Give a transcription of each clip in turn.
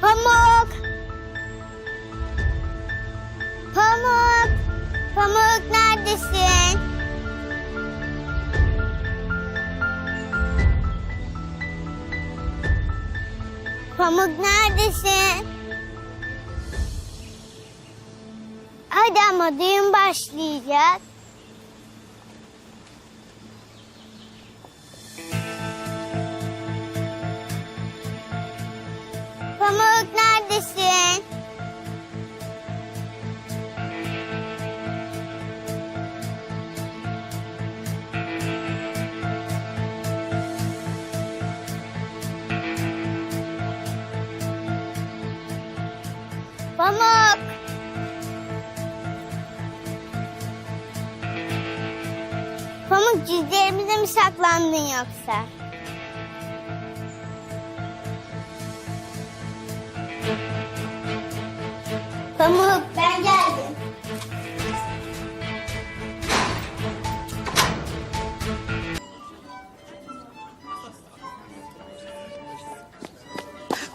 Pamuk. Pamuk. Pamuk neredesin? Pamuk neredesin? Hadi ama düğün başlayacak. Pamuk. Pamuk cüzlerimize mi saklandın yoksa? Pamuk ben geldim.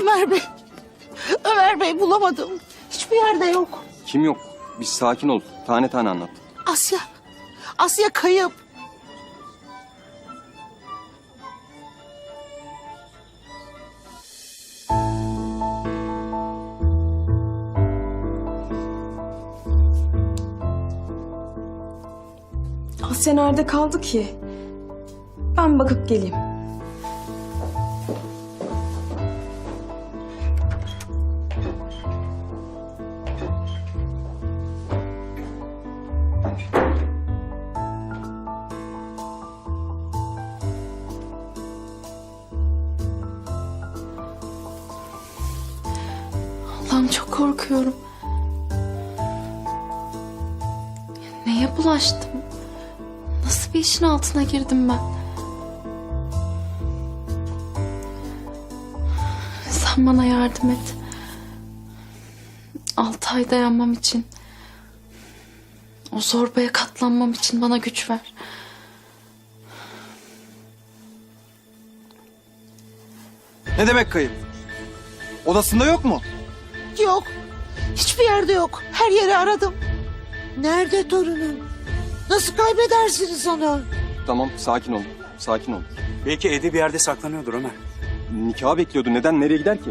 Ömer Bey. Ömer Bey bulamadım. Hiçbir yerde yok. Kim yok? Biz sakin ol. Tane tane anlat. Asya. Asya kayıp. Asya nerede kaldı ki? Ben bakıp geleyim. Allah'ım çok korkuyorum. Neye bulaştım? Nasıl bir işin altına girdim ben? Sen bana yardım et. Altı ay dayanmam için. O zorbaya katlanmam için bana güç ver. Ne demek kayıp? Odasında yok mu? Yok. Hiçbir yerde yok. Her yeri aradım. Nerede torunum? Nasıl kaybedersiniz onu? Tamam sakin ol. Sakin ol. Belki evde bir yerde saklanıyordur Ömer. Nikahı bekliyordu. Neden? Nereye gider ki?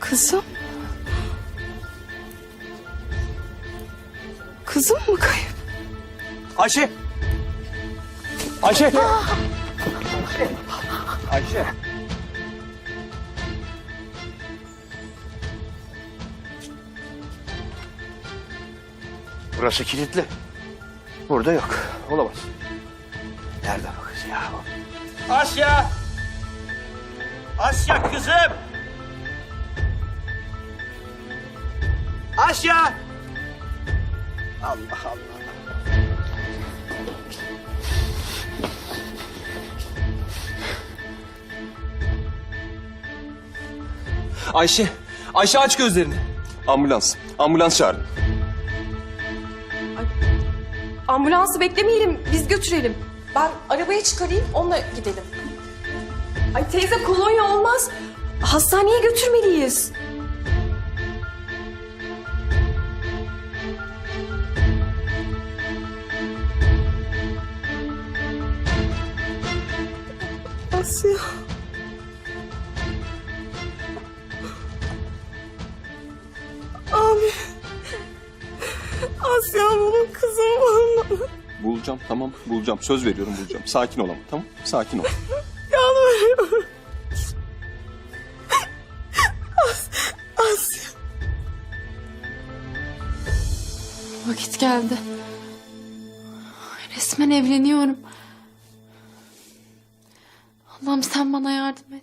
Kızım? Kızım mı kayıp? Ayşe! Ayşe! Ayşe! Burası kilitli. Burada yok. Olamaz. Nerede bu kız ya? Asya! Asya kızım! Asya! Allah Allah. Ayşe. Ayşe aç gözlerini. Ambulans. Ambulans çağırın. Ambulansı beklemeyelim, biz götürelim. Ben arabaya çıkarayım, onunla gidelim. Ay teyze kolonya olmaz. Hastaneye götürmeliyiz. Asya bunun kızım. Bulacağım tamam bulacağım. Söz veriyorum bulacağım. Sakin ol ama tamam. Sakin ol. Yalvarıyorum. As Asya. Vakit geldi. Resmen evleniyorum. Allah'ım sen bana yardım et.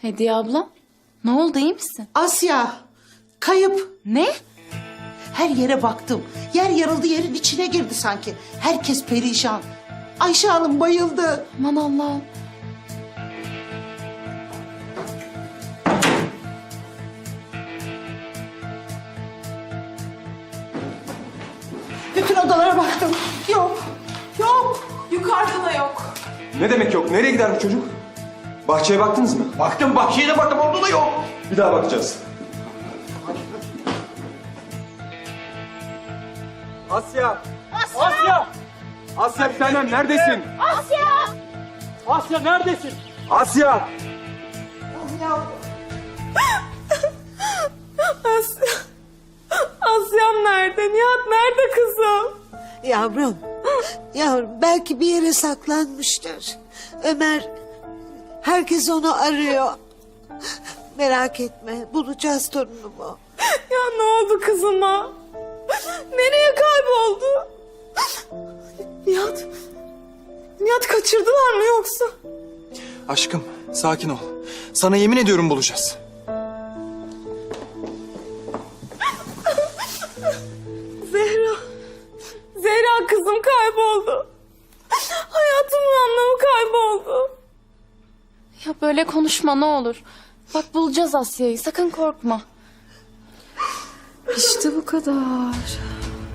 Hediye abla, ne oldu iyi misin? Asya. Kayıp. Ne? Her yere baktım. Yer yarıldı yerin içine girdi sanki. Herkes perişan. Ayşe Hanım bayıldı. Aman Allah'ım. Bütün odalara baktım. Yok. Yok. Yukarıda da yok. Ne demek yok? Nereye gider bu çocuk? Bahçeye baktınız mı? Baktım bahçeye de baktım orada da yok. Bir daha bakacağız. Asya! Asya! Asya bir tanem neredesin? Asya! Asya neredesin? Asya! Asya'm nerede? Nihat nerede kızım? Yavrum. Yavrum belki bir yere saklanmıştır. Ömer herkes onu arıyor. Merak etme bulacağız torunumu. Ya ne oldu kızıma? Nereye kayboldu? Nihat. Nihat kaçırdılar mı yoksa? Aşkım sakin ol. Sana yemin ediyorum bulacağız. Zehra. Zehra kızım kayboldu. Hayatımın anlamı kayboldu. Ya böyle konuşma ne olur. Bak bulacağız Asya'yı sakın korkma. İşte bu kadar.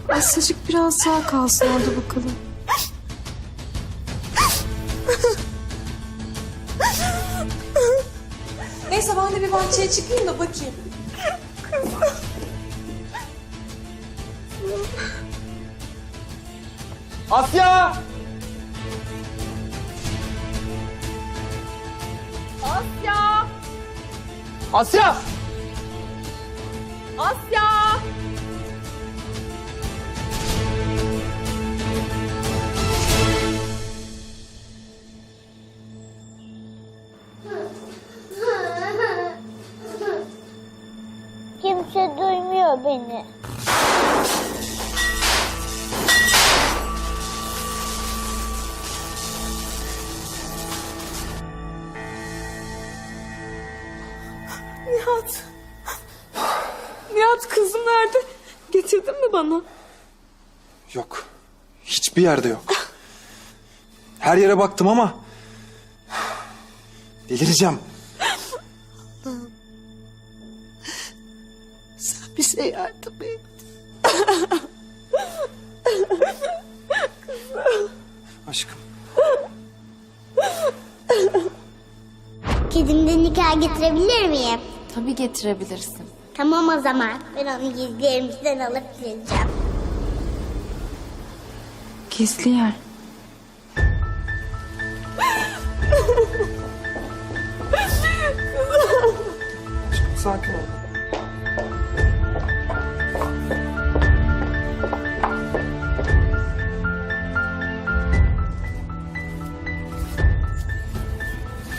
Asyacık biraz sağ kalsın orada bakalım. Neyse ben de bir bahçeye çıkayım da bakayım. Asya! Asya! Asya! Asya! Kimse duymuyor beni. Nihat. Nihat kızım nerede? Getirdin mi bana? Yok. Hiçbir yerde yok. Her yere baktım ama... Delireceğim. Sen bize yardım et. Aşkım. Kedimden nikah getirebilir miyim? Tabii getirebilirsin. Tamam o zaman. Ben onu gizlerimizden alıp geleceğim. Gizli yer. Sakin ol.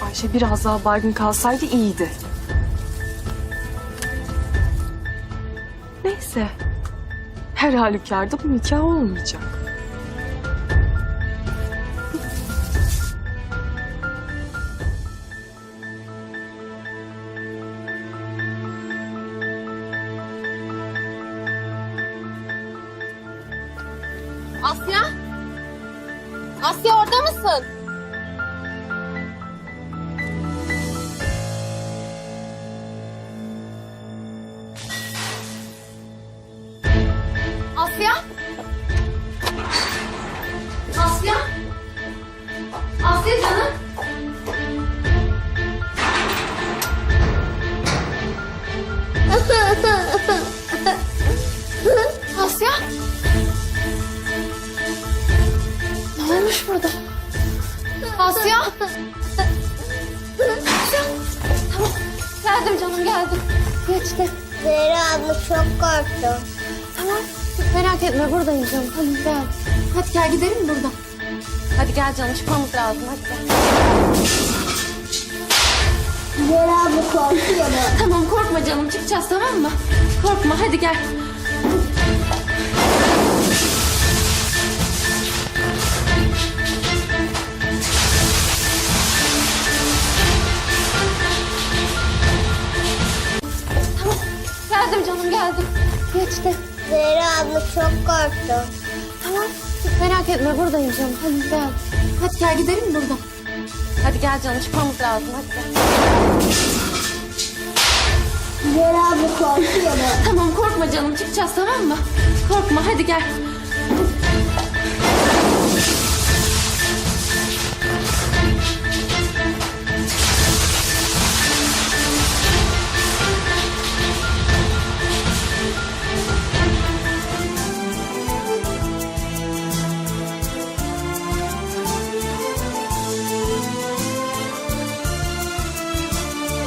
Ayşe biraz daha baygın kalsaydı iyiydi. Neyse. Her halükarda bu nikah olmayacak. Asya? Asya orada mısın? Asya? Tamam. Geldim canım geldim. Geçti. Zehra abla çok korktum. Tamam. Merak etme buradayım canım. Hadi gel. Hadi gel gidelim buradan. Hadi gel canım çıkmamız lazım. Hadi gel. Zehra abla korkuyor mu? Tamam korkma canım çıkacağız tamam mı? Korkma hadi gel. Geldim. Geçti. Zehra abla çok korktum. Tamam. Merak etme buradayım canım. Hadi gel. Hadi gel gidelim buradan. Hadi gel canım çıkmamız lazım. Hadi gel. Zehra abla korkuyor mu? Tamam korkma canım çıkacağız tamam mı? Korkma hadi gel.